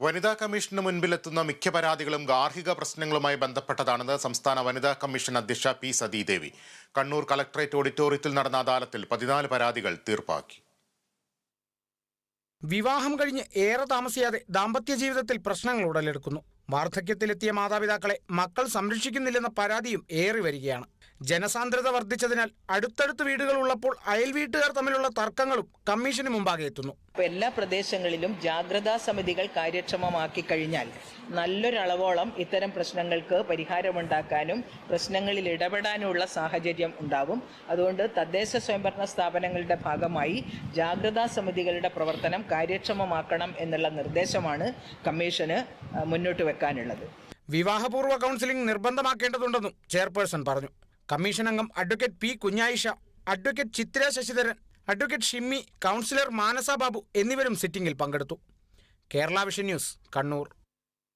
വനിതാ കമ്മീഷന് മുൻപിലെത്തുന്ന മിക്ക പരാതികളും ഗാർഹിക പ്രശ്നങ്ങളുമായി ബന്ധപ്പെട്ടതാണെന്ന് സംസ്ഥാന വനിതാ കമ്മീഷൻ അധ്യക്ഷ പി സതീദേവി. കണ്ണൂർ കളക്ടറേറ്റ് ഓഡിറ്റോറിയത്തിൽ നടന്ന അദാലത്തിൽ പതിനാല് പരാതികൾ തീർപ്പാക്കി. വിവാഹം കഴിഞ്ഞ് ഏറെ താമസിയാതെ ദാമ്പത്യ ജീവിതത്തിൽ പ്രശ്നങ്ങൾ ഉടലെടുക്കുന്നു. വാർദ്ധക്യത്തിലെത്തിയ മാതാപിതാക്കളെ മക്കൾ സംരക്ഷിക്കുന്നില്ലെന്ന പരാതിയും ഏറി വരികയാണ്. ജനസാന്ദ്രത വർദ്ധിച്ചതിനാൽ അടുത്തടുത്ത് വീടുകൾ ഉള്ളപ്പോൾ അയൽ വീട്ടുകാർ തമ്മിലുള്ള തർക്കങ്ങളും കമ്മീഷന് മുമ്പാകെ എത്തുന്നു. എല്ലാ പ്രദേശങ്ങളിലും ജാഗ്രതാ സമിതികൾ കാര്യക്ഷമമാക്കി കഴിഞ്ഞാൽ നല്ലൊരളവോളം ഇത്തരം പ്രശ്നങ്ങൾക്ക് പരിഹാരമുണ്ടാക്കാനും പ്രശ്നങ്ങളിൽ ഇടപെടാനുമുള്ള സാഹചര്യം ഉണ്ടാവും. അതുകൊണ്ട് തദ്ദേശ സ്വയംഭരണ സ്ഥാപനങ്ങളുടെ ഭാഗമായി ജാഗ്രതാ സമിതികളുടെ പ്രവർത്തനം കാര്യക്ഷമമാക്കണം എന്നുള്ള നിർദ്ദേശമാണ് കമ്മീഷന് മുന്നോട്ട് വെക്കാനുള്ളത്. വിവാഹപൂർവ കൗൺസിലിംഗ് നിർബന്ധമാക്കേണ്ടതുണ്ടെന്നും ചെയർപേഴ്സൺ പറഞ്ഞു. കമ്മീഷൻ അംഗം advocate P Kunhayisha advocate Chitra Sasidharan advocate Shimmy councillor Manasa Babu എന്നിവരും സിറ്റിംഗിൽ പങ്കെടുത്തു. Kerala vision news Kannur.